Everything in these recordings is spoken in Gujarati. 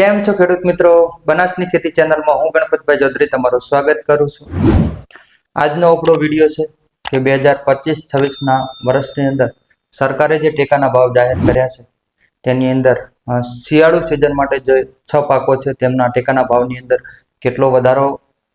કેમ છો ખેડૂત મિત્રો? બનાસની ખેતી ચેનલમાં હું ગણપતભાઈ ચૌધરી તમારું સ્વાગત કરું છું. આજનો આપણો વીડિયો છે કે બે હજાર પચીસ છવ્વીસના વર્ષની અંદર સરકારે જે ટેકાના ભાવ જાહેર કર્યા છે, તેની અંદર શિયાળુ સિઝન માટે જે છ પાકો છે તેમના ટેકાના ભાવની અંદર કેટલો વધારો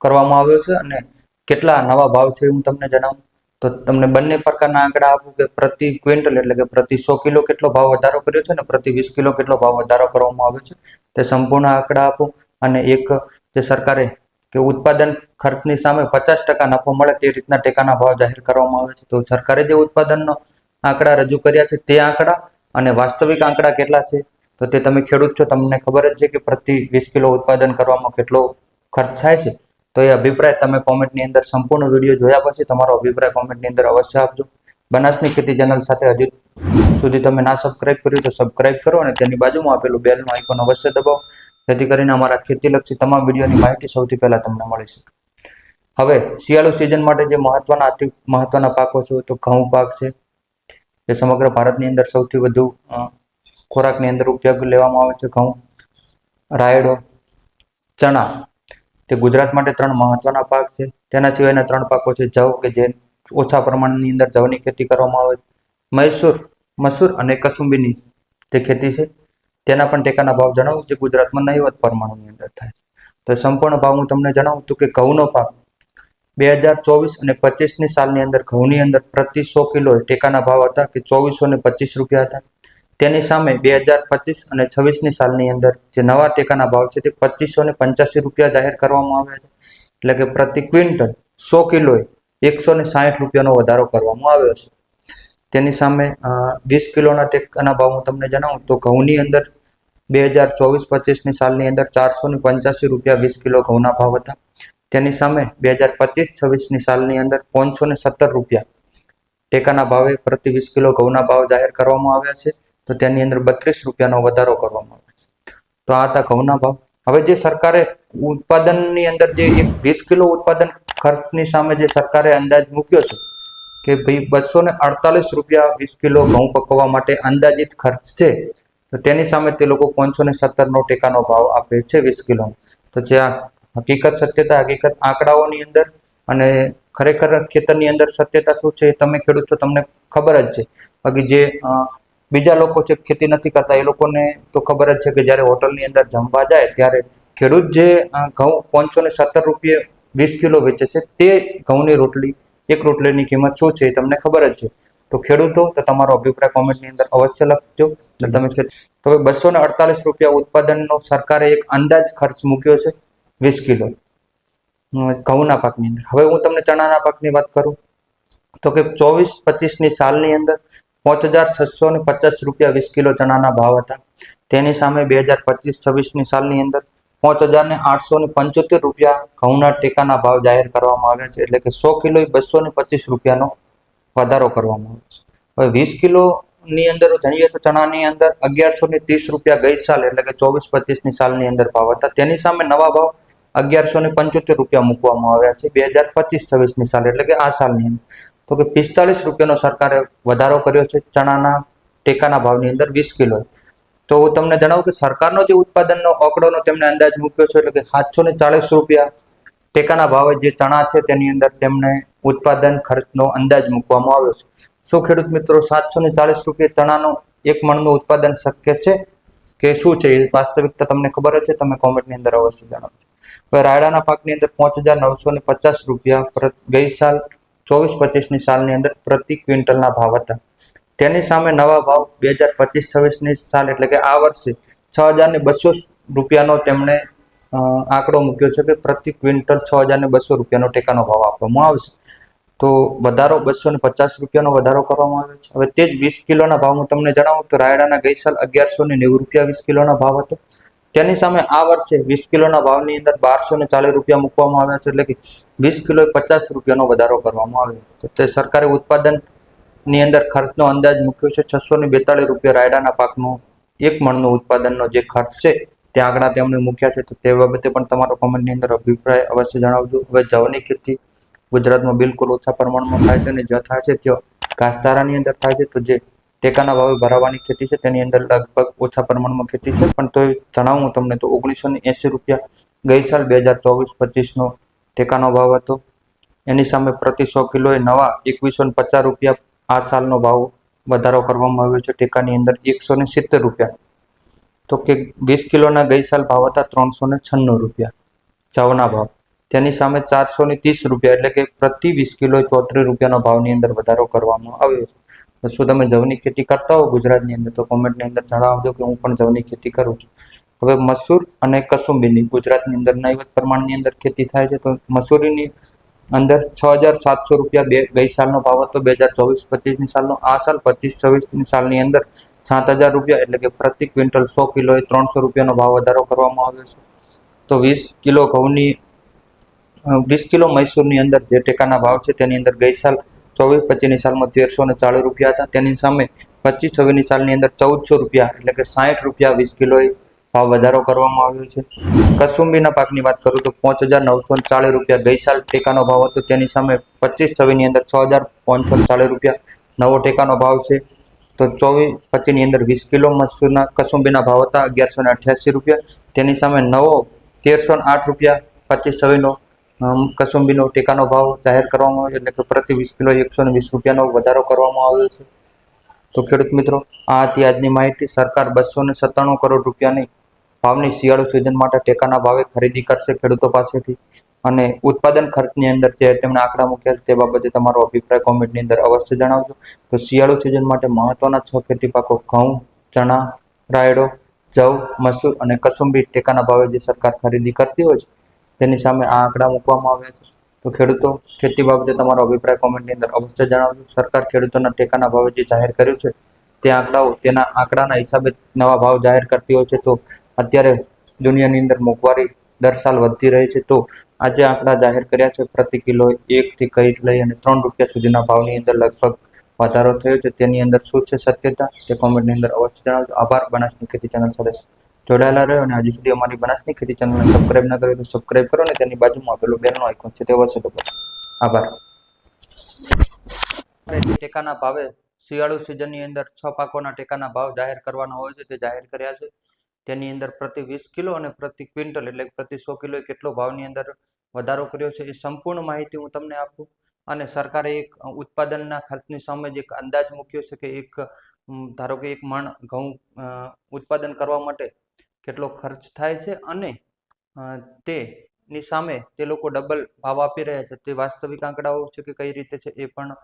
કરવામાં આવ્યો છે અને કેટલા નવા ભાવ છે હું તમને જણાવું? તો તમને બંને પ્રકારના આંકડા આપું કે પ્રતિ ક્વિન્ટલ એટલે કે પ્રતિ સો કિલો કેટલો ભાવ વધારો કર્યો છે અને પ્રતિ વીસ કિલો કેટલો ભાવ વધારો કરવામાં આવ્યો છે, તે સંપૂર્ણ આંકડા આપો અને એક જે સરકારે કે ઉત્પાદન ખર્ચની સામે પચાસ ટકા નફો મળે તે રીતના ટેકાના ભાવ જાહેર કરવામાં આવે છે. તો સરકારે જે ઉત્પાદનનો આંકડા રજૂ કર્યા છે તે આંકડા અને વાસ્તવિક આંકડા કેટલા છે, તો તે તમે ખેડૂત છો, તમને ખબર જ છે કે પ્રતિ વીસ કિલો ઉત્પાદન કરવામાં કેટલો ખર્ચ થાય છે. તો એ અભિપ્રાય તમે કોમેન્ટની અંદર સંપૂર્ણ વીડિયો જોયા પછી તમારો અભિપ્રાય કોમેન્ટની અંદર અવશ્ય આપજો. બનાસની ખેતી ચેનલ સાથે હજુ સુધી તમે ના સબસ્ક્રાઇબ કર્યું તો સબસ્ક્રાઇબ કરો અને તેની બાજુમાં આપેલું બેલનું આઇકોન અવશ્ય દબાવો. જેથી કરીને અમારા ખેતીલક્ષી તમામ વિડીયોની માહિતી સૌથી પહેલાં તમને મળી શકે. હવે શિયાળુ સિઝન માટે જે મહત્વના અતિ મહત્વના પાકો છે, તો ઘઉં પાક છે. જે સમગ્ર ભારતની અંદર સૌથી વધુ ખોરાકની અંદર ઉપયોગ લેવામાં આવે છે ઘઉં, રાયડો, ચણા તે ગુજરાત માટે ત્રણ મહત્વના પાક છે. તેના સિવાયના ત્રણ પાકો છે જવ કે જે ઓછા પ્રમાણની અંદર જવની ખેતી કરવામાં આવે. મૈસૂર, મસૂર અને કસુંબીની જે ખેતી છે. તેના પણ ટેકાના ભાવ જણાવું જે ગુજરાતમાં નહીવત પ્રમાણની અંદર થાય તો સંપૂર્ણ ભાવ હું તમને જણાવું તો કે ઘઉંનો પાક બે હજાર ચોવીસ અને પચીસની સાલની અંદર ઘઉંની અંદર પ્રતિ સો કિલો ટેકાના ભાવ હતા કે ચોવીસો ને પચીસ રૂપિયા હતા. તેની સામે બે હજાર પચીસ અને છવ્વીસની સાલની અંદર જે નવા ટેકાના ભાવ છે તે પચીસો ને પંચ્યાસી રૂપિયા જાહેર કરવામાં આવ્યા છે. એટલે કે પ્રતિ ક્વિન્ટલ સો કિલોએ એકસો ને સાહીઠ રૂપિયાનો વધારો કરવામાં આવ્યો છે. તેની સામે વીસ કિલોના ટેકાના ભાવ હું તમને જણાવું તો ઘઉંની અંદર બે હજાર ચોવીસ પચીસની સાલની અંદર ચારસો ને પંચ્યાસી રૂપિયા વીસ કિલો ઘઉંના ભાવ હતા. તેની સામે બે હજાર પચીસ છવ્વીસની સાલની અંદર પાંચસો ને સત્તર રૂપિયા ટેકાના ભાવે પ્રતિ વીસ કિલો ઘઉંના ભાવ જાહેર કરવામાં આવ્યા છે. તો તેની અંદર બત્રીસ રૂપિયાનો વધારો કરવામાં આવ્યો તો આ હતા ઘઉંના ભાવ. હવે જે સરકારે ઉત્પાદનની અંદર જે એક વીસ કિલો ઉત્પાદન ખર્ચની સામે જે સરકારે અંદાજ મૂક્યો છે કે ભાઈ બસો ને અડતાલીસ રૂપિયા વીસ કિલો ઘઉં પકવવા માટે અંદાજિત ખર્ચ છે, તો તેની સામે તે લોકો પાંચસો ને સત્તરનો ટેકાનો ભાવ આપે છે વીસ કિલો. તો જે આ હકીકત સત્યતા, હકીકત આંકડાઓની અંદર અને ખરેખર ખેતરની અંદર સત્યતા શું છે એ તમે ખેડૂત છો તમને ખબર જ છે. બાકી જે બીજા લોકો છે, ખેતી નથી કરતા, એ લોકોને તો ખબર જ છે કે જ્યારે હોટલની અંદર જમવા જાય ત્યારે ખેડૂત જે ઘઉં પાંચસો ને સત્તર રૂપિયે વીસ કિલો વેચે છે, તે ઘઉંની રોટલી, એક રોટલીની કિંમત શું છે એ તમને ખબર જ છે. તો ખેડૂતો, તો તમારો અભિપ્રાય કોમેન્ટની અંદર અવશ્ય લખજો. એટલે તમે તો હવે બસો ને અડતાલીસ રૂપિયા ઉત્પાદનનો સરકારે એક અંદાજ ખર્ચ મૂક્યો છે, વીસ કિલો. ઘઉંના પાકની અંદર. હવે હું તમને ચણાના પાકની વાત કરું. તો કે ચોવીસ પચીસની સાલની અંદર પાંચ હજાર છસો ને પચાસ રૂપિયા વીસ કિલો ચણાના ભાવ હતા. તેની સામે બે હજાર પચીસ છવ્વીસની સાલની અંદર પાંચ હજાર ને આઠસો ને પંચોતેર રૂપિયા ઘઉંના ટેકાના ભાવ જાહેર કરવામાં આવ્યા છે. એટલે કે સો કિલો બસો ને પચીસ રૂપિયાનો વધારો કરવામાં આવ્યો છે. હવે વીસ કિલોની અંદર જાણીએ તો ચણાની અંદર અગિયારસો ને ત્રીસ રૂપિયા ગઈ સાલ, એટલે કે ચોવીસ પચીસની સાલની અંદર ભાવ હતા. તેની સામે નવા ભાવ અગિયારસો ને પંચોતેર રૂપિયા મૂકવામાં આવ્યા છે. બે હજાર પચીસ છવ્વીસની સાલ, એટલે કે આ સાલની અંદર. તો કે પિસ્તાલીસ રૂપિયાનો સરકારે વધારો કર્યો છે ચણાના ટેકાના ભાવની અંદર વીસ કિલો. તો હું તમને જણાવું કે સરકારનો જે ઉત્પાદનનો આંકડોનો તેમણે અંદાજ મૂક્યો છે એટલે કે સાતસો ને ચાલીસ રૂપિયા ટેકાના ભાવે જે ચણા છે તેની અંદર તેમણે ઉત્પાદન ખર્ચનો અંદાજ મૂકવામાં આવ્યો છે. શું ખેડૂત મિત્રો સાતસો ને ચાલીસ રૂપિયા ચણાનો એક મણનું ઉત્પાદન શક્ય છે કે શું છે? એ વાસ્તવિકતા તમને ખબર છે, તમે કોમેન્ટની અંદર અવશ્ય જણાવજો. હવે રાયડાના પાકની અંદર પાંચ હજાર નવસો ને પચાસ રૂપિયા ગઈ સાલ ચોવીસ પચીસની સાલની અંદર પ્રતિ ક્વિન્ટલના ભાવ હતા. તેની સામે નવા ભાવ બે હજાર પચીસ છવ્વીસની સાલ એટલે કે આ વર્ષે છ હજારને બસો રૂપિયાનો તેમણે આંકડો મૂક્યો છે કે પ્રતિ ક્વિન્ટલ છ હજારને બસો રૂપિયાનો ટેકાનો ભાવ આપવામાં આવશે. તો વધારો બસો ને પચાસ રૂપિયાનો વધારો કરવામાં આવ્યો છે. હવે તે જ વીસ કિલોના ભાવ હું તમને જણાવું તો રાયડાના ગઈ સાલ અગિયારસો ને નેવું રૂપિયા વીસ કિલોના ભાવ હતો. તેની સામે આ વર્ષે વીસ કિલોના ભાવની અંદર બારસો ને ચાલીસ રૂપિયા મૂકવામાં આવ્યા છે, એટલે કે વીસ કિલો પચાસ રૂપિયાનો વધારો કરવામાં આવ્યો. તો તે સરકારે ઉત્પાદનની અંદર ખર્ચનો અંદાજ મૂક્યો છે, છસો ને બેતાળીસ રૂપિયા રાયડાના પાકનો એક મણનું ઉત્પાદનનો જે ખર્ચ છે, તે આંકડા તેમણે મૂક્યા છે. તો તે બાબતે પણ તમારો કોમેન્ટની અંદર અભિપ્રાય અવશ્ય જણાવજો. હવે જવની ખેતી ગુજરાતમાં બિલકુલ ઓછા પ્રમાણમાં થાય છે અને જ્યાં થાય છે, ત્યાં ઘાસચારાની અંદર થાય છે. તો જે ટેકાના ભાવે ભરાવાની ખેતી છે. તેની અંદર લગભગ ઓછા પ્રમાણમાં ખેતી છે. પણ તોય જણાવું તમને તો ઓગણીસો ને એંસી રૂપિયા ગઈ સાલ બે હજાર ચોવીસ પચીસનો ટેકાનો ભાવ હતો. એની સામે પ્રતિ સો કિલોએ નવા એકવીસો ને પચાસ રૂપિયા આ સાલનો ભાવ વધારો કરવામાં આવ્યો છે. ટેકાની અંદર એકસો ને સિત્તેર રૂપિયા. તો કે વીસ કિલોના ગઈ સાલ ભાવ હતા ત્રણસો ને છન્નું રૂપિયા. જવના ભાવ. તેની સામે ચારસો ને ત્રીસ રૂપિયા એટલે કે પ્રતિ વીસ કિલો ચોત્રીસ રૂપિયાનો ભાવની અંદર વધારો કરવામાં આવ્યો છે. શું તમે જવની ખેતી કરતા હો ગુજરાતની અંદર? તો કોમેન્ટની અંદર જણાવજો કે હું પણ જવની ખેતી કરું છું. હવે મસૂર અને કસુંબીની ગુજરાતની અંદર નહીવત પ્રમાણની અંદર ખેતી થાય છે. તો મસૂરીની અંદર છ હજાર સાતસો રૂપિયા બે, ગઈ સાલનો ભાવ હતો. બે હજાર ચોવીસ, પચીસની સાલનો. આ સાલ પચીસ, છવ્વીસની સાલની અંદર સાત હજાર રૂપિયા એટલે કે પ્રતિ ક્વિન્ટલ સો કિલોએ ત્રણસો રૂપિયાનો ભાવ વધારો કરવામાં આવ્યો છે. તો વીસ કિલો ઘઉંની વીસ કિલો મૈસૂરની અંદર જે ટેકાના ભાવ છે તેની અંદર ગઈ સાલ ચોવીસ, પચીસની સાલમાં તેરસો ને ચાલીસ રૂપિયા હતા. તેની સામે પચીસ, છવ્વીસની સાલની અંદર ચૌદસો રૂપિયા, એટલે કે સાઠ રૂપિયા વીસ કિલોએ ભાવ વધારો કરવામાં આવ્યો છે. કસુંબીના પાકની વાત કરું તો પાંચ હજાર નવસો ચાલીસ રૂપિયા ગઈ સાલ ટેકાનો ભાવ હતો. તેની સામે પચીસ, છવ્વીસની અંદર છ હજાર પાંચસો ચાલીસ રૂપિયા નવો ટેકાનો ભાવ છે. તો ચોવીસ, પચીસની અંદર વીસ કિલો મસૂરના કસુંબીના ભાવ હતા અગિયારસો ને અઠ્યાસી રૂપિયા. તેની સામે નવો તેરસો ને આઠ રૂપિયા, પચીસ, છવ્વીસનો કસુંબીનો ટેકાનો ભાવ જાહેર કરવામાં આવ્યો એટલે કે પ્રતિ વીસ કિલો એકસો વીસ રૂપિયાનો વધારો કરવામાં આવ્યો છે. તો ખેડૂત મિત્રો, આ હતી આજની માહિતી. સરકાર બસો ને સત્તાણું કરોડ રૂપિયાની ભાવની શિયાળુ સિઝન માટે ટેકાના ભાવે ખરીદી કરશે ખેડૂતો પાસેથી. અને ઉત્પાદન ખર્ચની અંદર જે તેમણે આંકડા મૂક્યા તે બાબતે તમારો અભિપ્રાય કોમેન્ટની અંદર અવશ્ય જણાવજો. તો શિયાળુ સિઝન માટે મહત્વના છ ખેતી પાકો ઘઉં, ચણા, રાયડો, જવ, મસૂર અને કસુંબી ટેકાના ભાવે જે સરકાર ખરીદી કરતી હોય છે તેની સામે આ આંકડા મૂકવામાં આવ્યા છે. તો ખેડૂતો, ખેતી બાબતે તમારો અભિપ્રાય કોમેન્ટની અંદર અવશ્ય જણાવજો. સરકાર ખેડૂતોના ટેકાના ભાવે જે જાહેર કર્યું છે, તે આંકડાઓ, તેના આંકડાના હિસાબે નવા ભાવ જાહેર કરતી હોય છે. તો અત્યારે દુનિયાની અંદર મોંઘવારી દર સાલ વધતી રહી છે. તો આજે આંકડા જાહેર કર્યા છે. પ્રતિ કિલો એકથી કઈ લઈ અને ત્રણ રૂપિયા સુધીના ભાવની અંદર લગભગ વધારો થયો છે. તેની અંદર શું છે સત્યતા, તે કોમેન્ટની અંદર અવશ્ય જણાવજો. આભાર. બનાસની ખેતી ચેનલ સાથે જોડાયેલા રહ્યો અને હજી સુધી અમારી બનાસની ખેતી ચેનલને સબસ્ક્રાઇબ ન કરી તો સબસ્ક્રાઇબ કરો અને તેની બાજુમાં આપેલું બેલનો આઇકોન છે તે અવશ્ય દબાવો આભાર. ટેકાના ભાવે શિયાળુ સિઝનની અંદર છ પાકોના ટેકાના ભાવ જાહેર કરવાના હોય છે, તે જાહેર કર્યા છે. તેની અંદર પ્રતિ વીસ કિલો અને પ્રતિ ક્વિન્ટલ એટલે પ્રતિ સો કિલો કેટલો ભાવની અંદર વધારો કર્યો છે એ સંપૂર્ણ માહિતી હું તમને આપું અને સરકારે એક ઉત્પાદનના ખર્ચની સામે જે એક અંદાજ મૂક્યો છે કે એક, ધારો કે એક મણ ઘઉં ઉત્પાદન કરવા માટે કેટલો ખર્ચ થાય છે અને તેની સામે તે લોકો ડબલ ભાવ આપી રહ્યા છે. તે વાસ્તવિક આંકડાઓ છે કે કઈ રીતે છે એ પણ